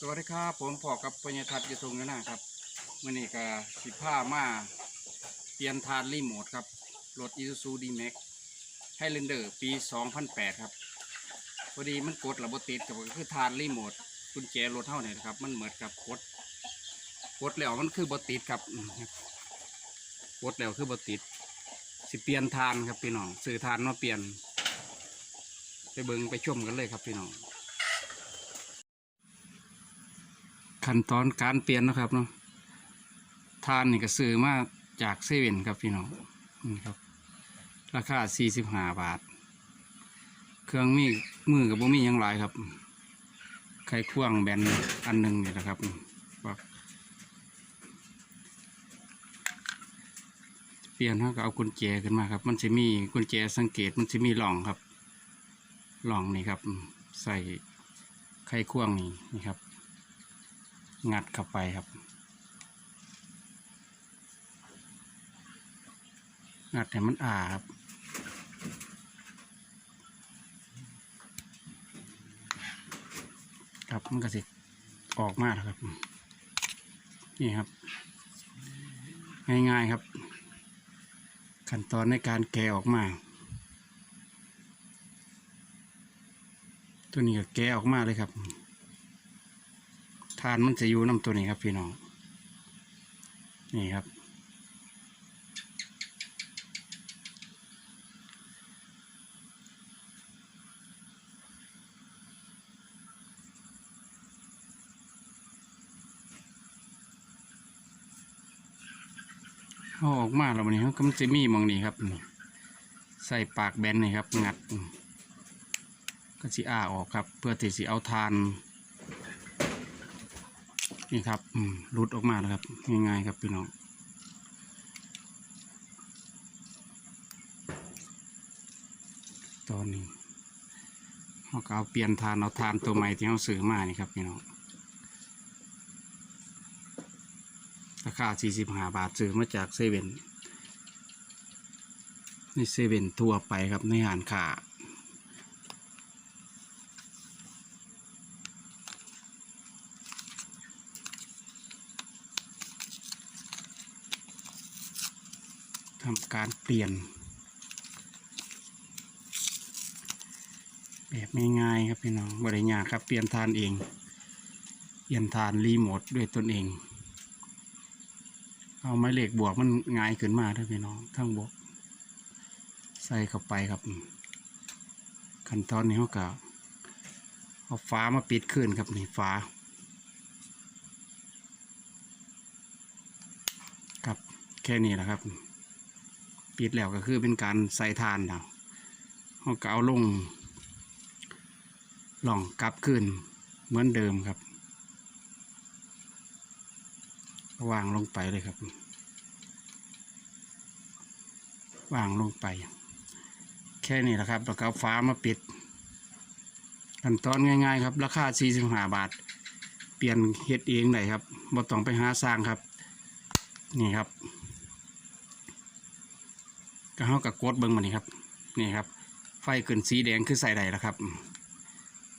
สวัสดีครับผมพอกับปัญญาทัศน์ยทงนนะครับมื่อนี้ก็สิผ้ามาเปลี่ยนทานรีโมทครับรถ Isuzu D-Max ให้เลนเดอร์ปี 2008 ครับ พอดีมันกดระบบติดกับคือทานรีโมทกุญแจรถเท่าเนี่ยนะครับ มันเหมือนกับกดกดแล้วมันคือบติดครับกดแล้วคือบติด สิเปลี่ยนทานครับพี่น้องซื้อทานมาเปลี่ยน ไปเบิงไปชมกันเลยครับพี่น้อง ขั้นตอนการเปลี่ยนนะครับเนาะทานนี่ก็ซื้อมาจากเซเว่นครับพี่น้องนี่ครับ ราคาสี่สิบห้าบาท เครื่องมีมือกับบ่มียังหลายครับ ไขควงแบนอันหนึ่งนี่นะครับว่าเปลี่ยนเขาก็เอากุญแจขึ้นมาครับ มันจะมีกุญแจสังเกตมันจะมีหล่องครับหล่องนี่ครับ ใส่ไขควงนี่นี่ครับ งัดเข้าไปครับ งัดให้มันอาครับครับมันก็สิออกมาแล้วครับ นี่ครับ ง่ายๆครับ ขั้นตอนในการแกะออกมา ตัวนี้ก็แกะออกมาเลยครับานมันจะอยู่น้ำตัวนี้ครับพี่น้อง นี่ครับเอาออกมาแล้ววันนี้เขาก็มันจะมีมองนี้ครับนี่ใส่ปากแบนนี่ครับ งัด ก็สิอ้าออกครับ เพื่อที่สิเอาทาน นี่ครับอรุดออกมาแล้วครับ ง่ายๆครับพี่น้องตอนนี้เราก็เอาเปลี่ยนทานเอาทานตัวใหม่ที่เราซื้อมานี่ครับพี่น้องราคา 45 บาทซื้อมาจากเซเว่นในเซเว่นทั่วไปครับในหานขา ทำการเปลี่ยน แบบง่ายๆครับพี่น้องบริญาครับเปลี่ยนทานเอง เปลี่ยนทานรีโมทด้วยตนเอง เอาไม้เหล็กบวกมันง่ายขึ้นมาด้วยพี่น้องทั้งบวก ใส่เข้าไปครับ ขั้นตอนนี้เขาก็เอาฟ้ามาปิดขึ้นครับนี่ฟ้าครับแค่นี้แหละครับ ปิดแล้วก็คือเป็นการใส่ทานแล้วเขาก็เอาลงหล่องกลับขึ้นเหมือนเดิมครับ วางลงไปเลยครับ วางลงไป แค่นี้แหละครับแล้วก็ฟ้ามาปิดขั้นตอนง่ายๆครับ ราคา 45 บาท เปลี่ยนเฮ็ดเองได้ครับบ่ต้องไปหาสร้างครับ นี่ครับ ก็เฮากับกดเบิ้งมานี่ครับนี่ครับ ไฟขึ้นสีแดงคือใส่ใดแล้วครับ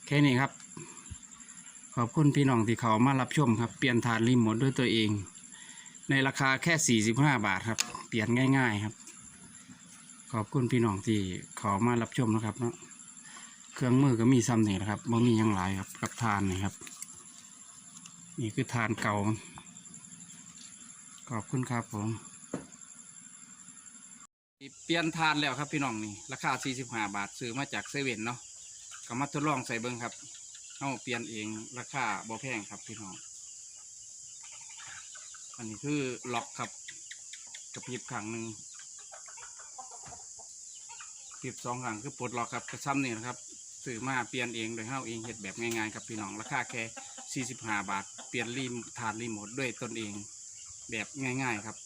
แค่นี้ครับ ขอบคุณพี่น้องที่เขามารับชมครับ เปลี่ยนทานรีโมทด้วยตัวเอง ในราคาแค่ 45 บาทครับ เปลี่ยนง่าย ๆครับ ขอบคุณพี่น้องที่เขามารับชมนะครับเนาะเครื่องมือก็มีซ้ำนี่แหละครับบ่มียังหลายครับกับทานนี่ครับ นี่คือทานเก่า ขอบคุณครับผม ปลี่ยนทานแล้วครับพี่น้องนี่ราคา 45 บาทซื้อมาจากเซเว่นเนาะก็มาทดลองใส่เบิ้งครับเอาเปลี่ยนเองราคาบ่แพงครับพี่น้อง อันนี้คือล็อกครับกระพริบขังหนึ่งกระพริบสองขังคือปลดล็อกครับกระซ้ำนี่นะครับซื้อมาเปลี่ยนเองโดยเฮาเองเห็ดแบบง่ายๆครับพี่น้องราคาแค่ 45 บาท เปลี่ยนรีมทานรีโมทด้วยตนเองแบบง่าย ๆ ครับ